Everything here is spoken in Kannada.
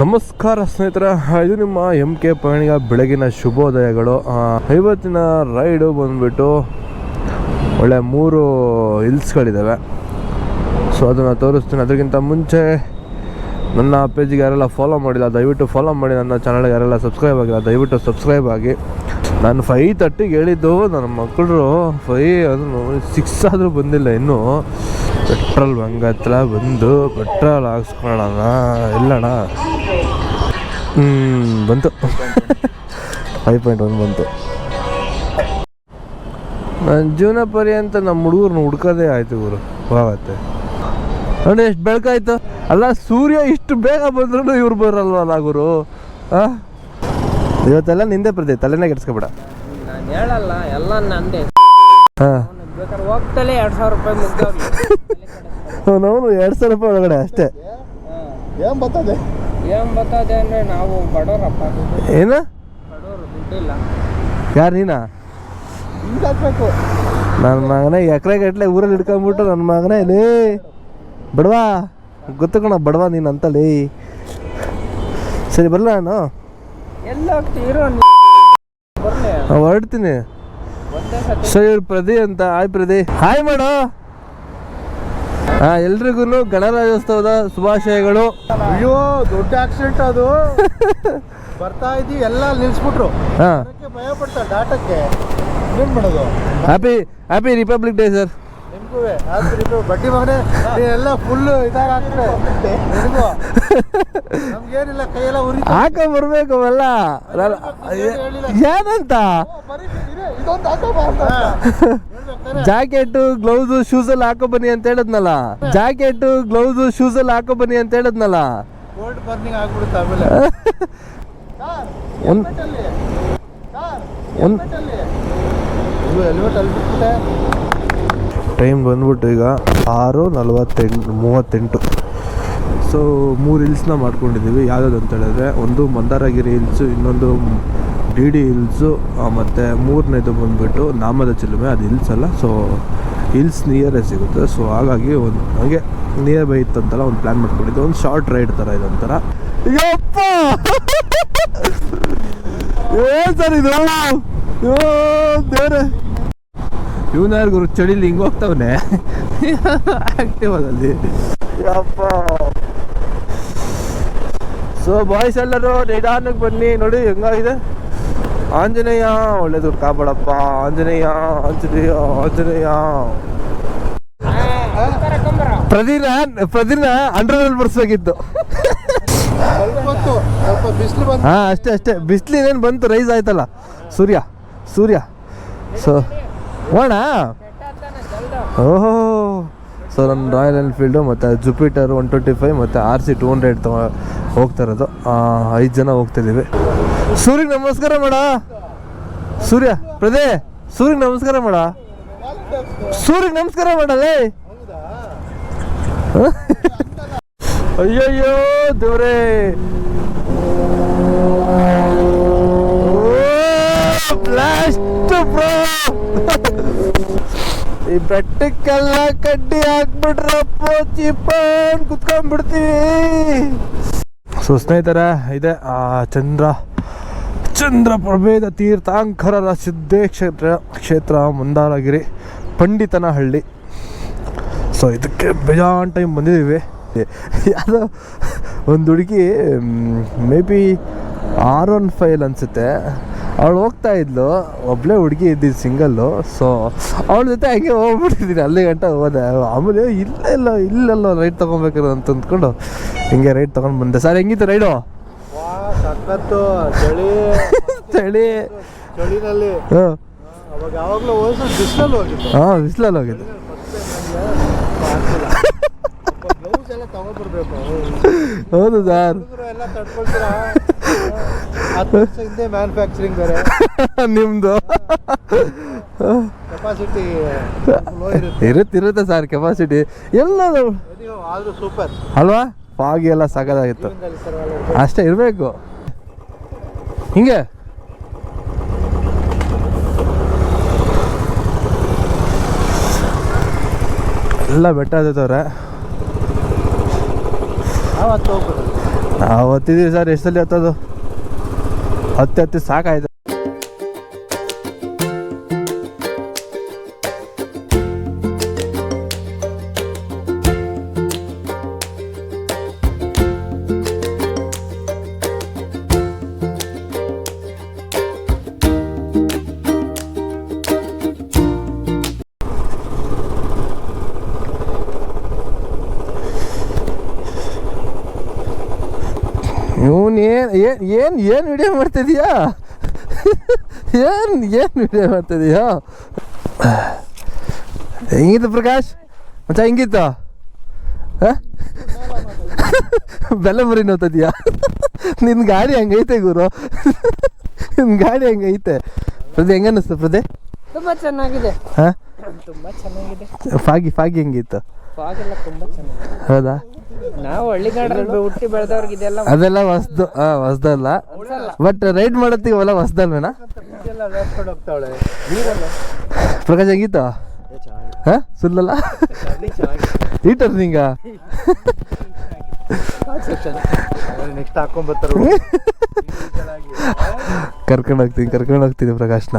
ನಮಸ್ಕಾರ ಸ್ನೇಹಿತರ ಇದು ನಿಮ್ಮ ಎಂ ಕೆ ಪಯಣಿಗ ಬೆಳಗಿನ ಶುಭೋದಯಗಳು. ಇವತ್ತಿನ ರೈಡು ಬಂದ್ಬಿಟ್ಟು ಒಳ್ಳೆ ಮೂರು ಹಿಲ್ಸ್ಗಳಿದ್ದಾವೆ ಸೊ ಅದನ್ನು ತೋರಿಸ್ತೀನಿ. ಅದಕ್ಕಿಂತ ಮುಂಚೆ ನನ್ನ ಪೇಜಿಗೆ ಯಾರೆಲ್ಲ ಫಾಲೋ ಮಾಡಿಲ್ಲ, ದಯವಿಟ್ಟು ಫಾಲೋ ಮಾಡಿ. ನನ್ನ ಚಾನಲ್ಗೆ ಯಾರೆಲ್ಲ ಸಬ್ಸ್ಕ್ರೈಬ್ ಆಗಿಲ್ಲ, ದಯವಿಟ್ಟು ಸಬ್ಸ್ಕ್ರೈಬ್ ಆಗಿ. ನಾನು ಫೈ ತರ್ಟಿಗೆ ಹೇಳಿದ್ದು, ನನ್ನ ಮಕ್ಕಳು ಫೈ ಅದನ್ನು ಸಿಕ್ಸ್ ಆದರೂ ಬಂದಿಲ್ಲ ಇನ್ನೂ. ಪೆಟ್ರೋಲ್ ಬಂಕ್ ಹತ್ರ ಬಂದು ಪೆಟ್ರೋಲ್ ಹಾಕ್ಸ್ಕೊಳ್ಳೋಣ. ಇಲ್ಲಣ್ಣ. ಹ್ಞೂ ಬಂತು. ಫೈವ್ ಪಾಯಿಂಟ್ ಒನ್ ಬಂತು. ನನ್ನ ಜೀವನ ಪರ್ಯಂತ ನಮ್ಮ ಹುಡುಗರನ್ನ ಹುಡ್ಕೋದೇ ಆಯಿತು ಗುರು ಹೋಗತ್ತೆ. ನೋಡಿ ಎಷ್ಟು ಬೆಳಕಾಯ್ತು. ಅಲ್ಲ ಸೂರ್ಯ ಇಷ್ಟು ಬೇಗ ಬಂದ್ರೂ ಇವ್ರು ಬರಲ್ವಲ್ಲ ಗುರು ಆ? ಇವತ್ತೆಲ್ಲ ನಿಂದೆ ಪ್ರತಿ ತಲೆನೇ ಕೆಡ್ಸ್ಕೊಬೇಡ. ಹೇಳಲ್ಲ ಎಲ್ಲ ನಂದೆ. ಹಾಂ. ಬೇಕಾದ್ರೆ ಹೋಗ್ತಲೇ ಎರಡು ಸಾವಿರ ರೂಪಾಯಿ ಮುಗ್ದೋಗ್ಲಿ ನಾವು ಎರಡು ಸಾವಿರ ರೂಪಾಯಿ ಒಳಗಡೆ ಅಷ್ಟೇ. ಏನ್ ಬರ್ತದೆ? ಏನ್ ಬರ್ತದೆ ಅಂದ್ರೆ ನಾವು ಬಡವರಪ್ಪ. ಏನು? ಬಡವರು ದುಡ್ಡಿಲ್ಲ. ಯಾರು ನೀನಾ? ಹಾಕ್ಬೇಕು. ನನ್ನ ಮಗನೇ ಎಕರೆ ಗಟ್ಲೆ ಊರಲ್ಲಿ ಹಿಡ್ಕೊಂಬಿಟ್ಟು ನನ್ನ ಮಗನೇ ಲೇ. ಬಡವಾ ಗೊತ್ತಕೋಣ ಕಣ ಬಡವಾ ನೀನು ಅಂತಲೇ ಸರಿ ಬರಲ್ಲ ನಾನು? ಎಲ್ಲ ಹೋಗ್ತೀರೋ ಬರ್ಲಿ. ಹೊರಡ್ತೀನಿ. ಸರಿ ಪ್ರದೀ ಅಂತ. ಹಾಯ್ ಪ್ರದಿ ಹಾಯ್ ಮಾಡು. ಎಲ್ರಿಗೂ ಗಣರಾಜ್ಯೋತ್ಸವದ ಶುಭಾಶಯಗಳು. ಅಯ್ಯೋ ದೊಡ್ಡ ಆಕ್ಸಿಡೆಂಟ್ ಅದು. ಬರ್ತಾ ಇದ್ದಿ ಎಲ್ಲ ನಿಲ್ಸ್ಬಿಟ್ರು. ಭಯ ಪಡ್ತಾರೆ ಡಾಟಕ್ಕೆ. ಏನ್ ಮಾಡೋದು? Happy happy republic day sir ನಿಮ್ಗೂ ಬಡ್ಡಿ ಮಗನೇ ಎಲ್ಲ ಫುಲ್ ಇದಾಗ ಹಾಕ್ತಾರೆ ನಮ್ಗೇನಿಲ್ಲ ಕೈಯೆಲ್ಲ ಉರಿ ಹಾಕ ಬರ್ಬೇಕು ಅವೆಲ್ಲ. ಏನಂತ ಜಾಕೆಟ್ ಗ್ಲೌಸ್ ಶೂಸ್ ಅಲ್ಲಿ ಹಾಕೋ ಬನ್ನಿ ಅಂತ ಹೇಳದ್ನಲ್ಲ. ಜಾಕೆಟ್ ಗ್ಲೌಸ್ ಶೂಸ್ ಅಲ್ಲಿ. ಹಾಕೋ ಬನ್ನಿ ಅಂತ ಹೇಳದ್ನಲ್ಲ ಟೈಮ್ ಬಂದ್ಬಿಟ್ಟು ಈಗ ಆರು ನಲ್ವತ್ತೆಂಟು ಮೂವತ್ತೆಂಟು. ಸೊ ಮೂರು ಹಿಲ್ಸ್ನ ಮಾಡ್ಕೊಂಡಿದ್ದೀವಿ. ಯಾವ್ಯಾವ್ದು ಅಂತ ಹೇಳಿದ್ರೆ ಒಂದು ಮಂದಾರಗಿರಿ ಹಿಲ್ಸು ಇನ್ನೊಂದು ಡಿ ಡಿ ಹಿಲ್ಸು ಮತ್ತು ಮೂರನೇದು ಬಂದ್ಬಿಟ್ಟು ನಾಮದ ಚಿಲುಮೆ, ಅದು ಹಿಲ್ಸ್ ಅಲ್ಲ ಸೊ ಹಿಲ್ಸ್ ನಿಯರೇ ಸಿಗುತ್ತೆ. ಸೊ ಹಾಗಾಗಿ ಒಂದು ಹಾಗೆ ನಿಯರ್ ಬೈ ಇತ್ತಂತಲ್ಲ, ಒಂದು ಪ್ಲ್ಯಾನ್ ಮಾಡ್ಕೊಂಡಿದ್ದು ಒಂದು ಶಾರ್ಟ್ ರೈಡ್ ಥರ ಇದೊಂಥರ. ಯಪ್ಪ! ಏ ಸರ್ ಇದು? ಬೇರೆ ಇವನಾರು ಗುರು ಚಳಿಲಿ ಹಿಂಗೆ ಹೋಗ್ತಾವನೆ. ಆಕ್ಟಿವ್ ಅದಲ್ಲಿ ಯಪ್ಪ! ಸೊ ಬಾಯ್ಸ್ ಎಲ್ಲರೂ ನಿಧಾನಕ್ಕೆ ಬನ್ನಿ. ನೋಡಿ, ಹೆಂಗಾಗಿದೆ? ಆಂಜನೇಯ, ಒಳ್ಳೇದು ಕಾಪಾಡಪ್ಪ. ಆಂಜನೇಯ ಆಂಜನೇಯ ಆಂಜನೇಯ. ಪ್ರದೀನ ಪ್ರದಿನ ಅಂಡರ್ವೇಲ್ ಬರ್ಸ್ಬೇಕಿತ್ತು. ಬಿಸಿಲು ಹಾ, ಅಷ್ಟೇ ಅಷ್ಟೇ. ಬಿಸಿಲಿನೇನು ಬಂತು, ರೈಸ್ ಆಯ್ತಲ್ಲ. ಸೂರ್ಯ ಸೂರ್ಯ. ಸೊ ಓಣ ಓಹೋ. ಸೊ ನನ್ನ ರಾಯಲ್ ಎನ್ಫೀಲ್ಡು ಮತ್ತು ಜುಪಿಟರ್ ಒನ್ ಟ್ವೆಂಟಿ ಫೈವ್ ಮತ್ತು ಆರ್ ಸಿ ಟು ಹಂಡ್ರೆಡ್ ತಗೋ ಹೋಗ್ತಾ ಇರೋದು. ಐದು ಜನ ಹೋಗ್ತಿದ್ದೀವಿ ಸೂರ್ಯಗೆ ನಮಸ್ಕಾರ ಮಾಡ. ಸೂರ್ಯ, ಪ್ರದೇ ಸೂರ್ಯ ನಮಸ್ಕಾರ ಮಾಡ. ಸೂರ್ಯ ನಮಸ್ಕಾರ ಮಾಡಲೇ? ಅಯ್ಯಯ್ಯೋ, ದೇವ್ರೇ. ಈ ಬೆಟ್ಟಕ್ಕೆಲ್ಲ ಕಡ್ಡಿ ಹಾಕ್ಬಿಟ್ರಪ್ಪ ಚಿಪ್ಪನ್ ಕುತ್ಕೊಂಡ್ಬಿಡ್ತೀವಿ. ಸೊ, ಸ್ನೇಹಿತರ, ಇದೆ, ಆ, ಚಂದ್ರ. ಚಂದ್ರ ಪ್ರಭೇದ ತೀರ್ಥಾಂಕರರ ಸಿದ್ದೇಕ್ಷೇತ್ರ ಕ್ಷೇತ್ರ ಮಂದಾರಗಿರಿ, ಪಂಡಿತನಹಳ್ಳಿ. ಸೊ ಇದಕ್ಕೆ ಬೇಜಾನ್ ಟೈಮ್ ಬಂದಿದ್ದೀವಿ ಯಾವುದೋ ಒಂದು ಹುಡುಗಿ maybe R one five ಅನಿಸುತ್ತೆ. ಅವಳು ಹೋಗ್ತಾ ಇದ್ಲು. ಒಬ್ಬಳೇ ಹುಡುಗಿ ಇದ್ದಿದ್ದು ಸಿಂಗಲ್ಲು ಸೊ ಅವಳ ಜೊತೆ ಹಾಗೆ ಹೋಗ್ಬಿಟ್ಟಿದ್ದೀನಿ ಅಲ್ಲಿ ಗಂಟ ಹೋದೆ. ಆಮೇಲೆ ಇಲ್ಲೆಲ್ಲ ಇಲ್ಲೆಲ್ಲ ರೈಡ್ ತೊಗೊಬೇಕಾರೆ ಅಂತ ಅಂದ್ಕೊಂಡು ಹಿಂಗೆ ರೈಡ್ ತೊಗೊಂಡು ಬಂದೆ. ಸರ್ ಹೆಂಗಿತ್ತು ರೈಡು ಸಖತ್ತು ಚಳಿ. ಚಳಿ. ಚಳಿನಲ್ಲಿ. ಹಾಂ ಅವಾಗ ಯಾವಾಗಲೂ ಹೋದ್ರೆ ಬಿಸಿಲಲ್ಲಿ ಹೋಗಿದ್ದು ಹಾಂ ಬಿಸಿಲಲ್ಲಿ ಹೋಗಿದ್ದು. ಗ್ಲೌಸ್ ಎಲ್ಲ ತಗೊಂಡ್ಬರ್ಬೇಕು ಹೌದು ಸರ್. ಎಲ್ಲ ತಡ್ಕೊಳ್ತೀರಾ ಹತ್ತು ವರ್ಷ ಹಿಂದೆ ಮ್ಯಾನುಫ್ಯಾಕ್ಚರಿಂಗ್ ಬೇರೆ. ನಿಮ್ಮದು ಕೆಪಾಸಿಟಿ ಇರುತ್ತೆ. ಇರುತ್ತೆ ಸರ್ ಕೆಪಾಸಿಟಿ ಎಲ್ಲ ಆದ್ರೂ ಸೂಪರ್ ಅಲ್ವಾ? ಪಾಗಿ ಎಲ್ಲ ಸಾಕಾಗಿತ್ತು ಅಷ್ಟೇ ಇರಬೇಕು. ಹಿಂಗೆ? ಎಲ್ಲ ಬೆಟ್ಟ ಅದೇತವ್ರೆ ನಾವು ಹತ್ತಿದೀವಿ ಸರ್ ಎಷ್ಟಲ್ಲಿ ಹತ್ತೋದು? ಹತ್ತಿ ಹತ್ತಿ ಸಾಕಾಯ್ತು ಇವನ್ ಏನ್ ಏನ್ ಏನ್ ಏನ್ ವಿಡಿಯೋ ಮಾಡ್ತಿದೀಯಾ? ಏನ್ ಏನ್ ವಿಡಿಯೋ ಮಾಡ್ತಿದೀಯಾ? ಹೆಂಗಿತ್ತು ಪ್ರಕಾಶ್? ಮಚ್ಚ ಹೆಂಗಿತ್ತು? ಹ? ಬೆಲ್ಲ ಮರಿ ನೋಡ್ತಿದ್ಯಾ? ನಿನ್ ಗಾಡಿ ಹಂಗೈತೆ ಗುರು? ನಿನ್ ಗಾಡಿ ಹಂಗೈತೆ? ಪ್ರದೆ ಹೆಂಗ ಅನ್ನಿಸ್ತು ಪ್ರದೆ ತುಂಬಾ ಚೆನ್ನಾಗಿದೆ. ಹಾ? ತುಂಬಾ ಚೆನ್ನಾಗಿದೆ. ಫಾಗಿ ಫಾಗಿ ಹೆಂಗಿತ್ತು? ಫಾಗ್ ಎಲ್ಲ ತುಂಬಾ ಚೆನ್ನಾಗಿದೆ. ಹೌದಾ? ನಾವು ಹಳ್ಳಿಗಾಡಲ್ಲಿ ಹುಟ್ಟಿ ಬೆಳೆದವ್ರಿಗೆ ಇದೆಲ್ಲ ಅದೆಲ್ಲ ಹೊಸ್ದು ಹಾ ಹೊಸ್ದಲ್ಲ. ಬಟ್ ರೈಡ್ ಮಾಡತ್ತೀವಲ್ಲ ಹೊಸ್ದಲ್ವೇನಾ? ಹೋಗ್ತಾವಳೆ. ಪ್ರಕಾಶ್ ಹೆಂಗಿತ್ತು ಹಾ? ಸುಳ್ಳಲ್ಲ? ಈ ಟರ್ನಿಂಗ? ನೆಕ್ಸ್ಟ್ ಹಾಕೊಂಡ್ ಬರ್ತಾರೆ. ಕರ್ಕೊಂಡು ಹೋಗ್ತೀನಿ ಕರ್ಕೊಂಡು ಹೋಗ್ತೀನಿ ಪ್ರಕಾಶ್ನ.